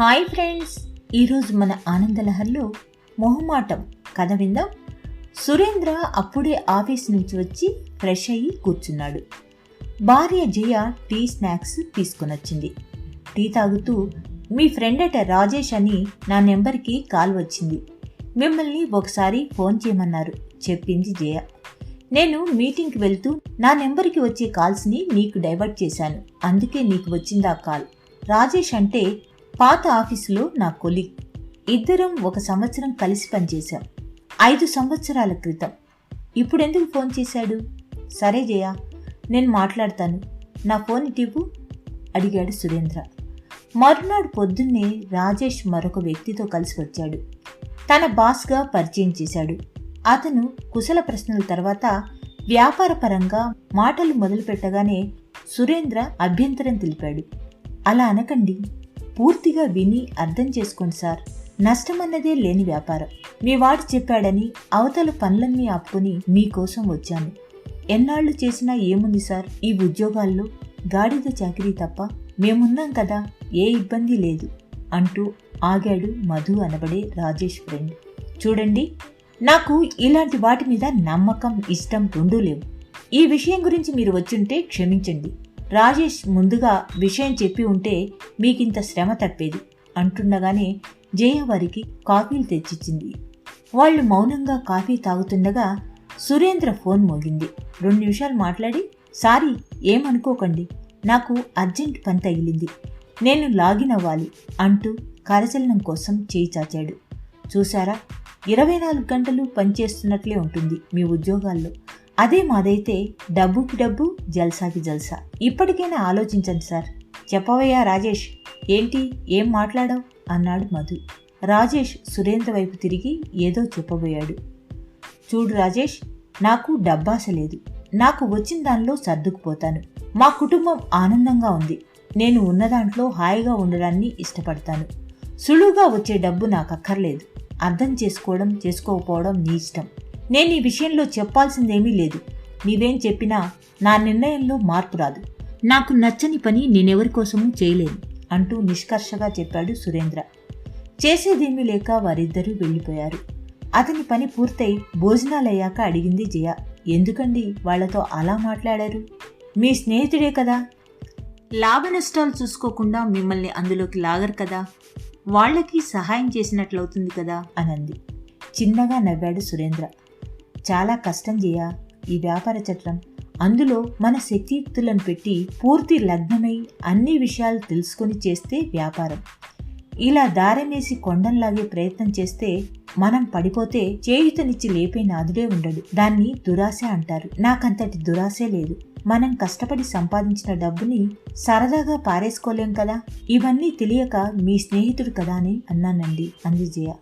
Hi friends. ఈరోజు మన ఆనందలహర్లో మొహమాటం. కథ విందాం. సురేంద్ర అప్పుడే ఆఫీస్ నుంచి వచ్చి ఫ్రెష్ అయ్యి కూర్చున్నాడు. భార్య జయ టీ స్నాక్స్ తీసుకునొచ్చింది. టీ తాగుతూ మీ ఫ్రెండ్ అట రాజేష్ అని నా నెంబర్కి కాల్ వచ్చింది. మిమ్మల్ని ఒకసారి ఫోన్ చేయమన్నారు చెప్పింది జయ. నేను మీటింగ్కి వెళ్తూ నా నెంబర్కి వచ్చే కాల్స్ని నీకు డైవర్ట్ చేశాను. అందుకే నీకు వచ్చిందా కాల్. రాజేష్ అంటే పాత ఆఫీసులో నా కొలిగ్. ఇద్దరం ఒక సంవత్సరం కలిసి పనిచేశాం. ఐదు సంవత్సరాల క్రితం. ఇప్పుడెందుకు ఫోన్ చేశాడు? సరే జయ నేను మాట్లాడతాను. నా ఫోన్ టీపు అడిగాడు సురేంద్ర. మరునాడు పొద్దున్నే రాజేష్ మరొక వ్యక్తితో కలిసి వచ్చాడు. తన బాస్గా పరిచయం చేశాడు. అతను కుశల ప్రశ్నల తర్వాత వ్యాపారపరంగా మాటలు మొదలుపెట్టగానే సురేంద్ర అభ్యంతరం తెలిపాడు. అలా అనకండి. పూర్తిగా విని అర్థం చేసుకోండి సార్. నష్టం అన్నదే లేని వ్యాపారం. మీ వాడు చెప్పాడని అవతల పనులన్నీ ఆపుకుని మీకోసం వచ్చాను. ఎన్నాళ్ళు చేసినా ఏముంది సార్? ఈ ఉద్యోగాల్లో గాడిద చాకిరీ తప్ప మేమున్నాం కదా ఏ ఇబ్బంది లేదు అంటూ ఆగాడు మధు అనబడే రాజేష్ ఫ్రెండ్. చూడండి నాకు ఇలాంటి వాటి మీద నమ్మకం ఇష్టం రెండూ లేవు. ఈ విషయం గురించి మీరు వచ్చుంటే క్షమించండి. రాజేష్ ముందుగా విషయం చెప్పి ఉంటే మీకింత శ్రమ తప్పేది అంటుండగానే జయ వారికి కాఫీలు తెచ్చిచ్చింది. వాళ్ళు మౌనంగా కాఫీ తాగుతుండగా సురేంద్ర ఫోన్ మోగింది. రెండు నిమిషాలు మాట్లాడి సారీ ఏమనుకోకండి. నాకు అర్జెంట్ పని తగిలింది. నేను లాగిన్ అవ్వాలి అంటూ కరచలనం కోసం చేయి చాచాడు. చూసారా ఇరవై నాలుగు గంటలు పనిచేస్తున్నట్లే ఉంటుంది మీ ఉద్యోగాల్లో. అదే మాదైతే డబ్బుకి డబ్బు జల్సాకి జల్సా. ఇప్పటికైనా ఆలోచించండి సార్. చెప్పవయ్యా రాజేష్ ఏంటి ఏం మాట్లాడావు? అన్నాడు మధు. రాజేష్ సురేంద్ర వైపు తిరిగి ఏదో చెప్పబోయాడు. చూడు రాజేష్ నాకు డబ్బాస లేదు. నాకు వచ్చిన దానిలో సర్దుకుపోతాను. మా కుటుంబం ఆనందంగా ఉంది. నేను ఉన్న దాంట్లో హాయిగా ఉండడాన్ని ఇష్టపడతాను. సులువుగా వచ్చే డబ్బు నాకు అక్కర్లేదు అర్థం చేసుకోవడం చేసుకోకపోవడం నీ ఇష్టం. నేను ఈ విషయంలో చెప్పాల్సిందేమీ లేదు. నీవేం చెప్పినా నా నిర్ణయంలో మార్పు రాదు. నాకు నచ్చని పని నేనెవరి కోసమూ చేయలేను అంటూ నిష్కర్షగా చెప్పాడు సురేంద్ర. చేసేదేమీ లేక వారిద్దరూ వెళ్ళిపోయారు. అతని పని పూర్తయి భోజనాలయ్యాక అడిగింది జయ. ఎందుకండి వాళ్ళతో అలా మాట్లాడారు? మీ స్నేహితుడే కదా? లాభ నష్టాలు చూసుకోకుండా మిమ్మల్ని అందులోకి లాగరు కదా? వాళ్ళకి సహాయం చేసినట్లవుతుంది కదా? అనంది. చిన్నగా నవ్వాడు సురేంద్ర. చాలా కష్టం జయా ఈ వ్యాపార చట్రం. అందులో మన శక్తియుక్తులను పెట్టి పూర్తి లగ్నమై అన్ని విషయాలు తెలుసుకొని చేస్తే వ్యాపారం. ఇలా దారమేసి కొండంలాగే ప్రయత్నం చేస్తే మనం పడిపోతే చేయుతనిచ్చి లేపే నాదుడే ఉండడు. దాన్ని దురాశ అంటారు. నాకంతటి దురాశే లేదు. మనం కష్టపడి సంపాదించిన డబ్బుని సరదాగా పారేసుకోలేం కదా? ఇవన్నీ తెలియక మీ స్నేహితుడు కదా అని అన్నానండి అంది జయ.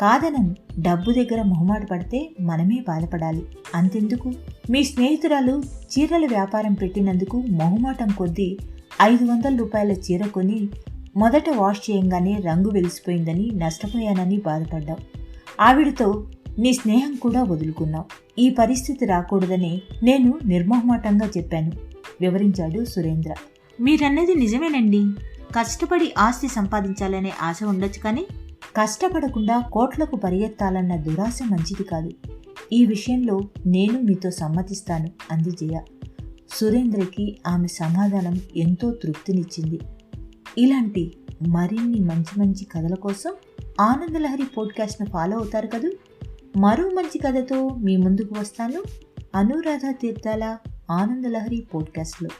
కాదనను. డబ్బు దగ్గర మొహమాట పడితే మనమే బాధపడాలి. అంతెందుకు? మీ స్నేహితురాలు చీరల వ్యాపారం పెట్టినందుకు మొహమాటం కొద్దీ ఐదు వందల రూపాయల చీర కొని మొదట వాష్ చేయంగానే రంగు వెలిసిపోయిందని నష్టపోయానని బాధపడ్డావు. ఆవిడతో నీ స్నేహం కూడా వదులుకున్నావు. ఈ పరిస్థితి రాకూడదని నేను నిర్మోహమాటంగా చెప్పాను వివరించాడు సురేంద్ర. మీరన్నది నిజమేనండి. కష్టపడి ఆస్తి సంపాదించాలనే ఆశ ఉండొచ్చు కానీ కష్టపడకుండా కోట్లకు పరిగెత్తాలన్న దురాశ మంచిది కాదు. ఈ విషయంలో నేను మీతో సమ్మతిస్తాను అంది జయ. సురేంద్రకి ఆమె సమాధానం ఎంతో తృప్తినిచ్చింది. ఇలాంటి మరిన్ని మంచి మంచి కథల కోసం ఆనందలహరి పోడ్కాస్ట్ను ఫాలో అవుతారు కదూ? మరో మంచి కథతో మీ ముందుకు వస్తాను. అనురాధ తీర్థాల ఆనందలహరి పోడ్కాస్ట్లో.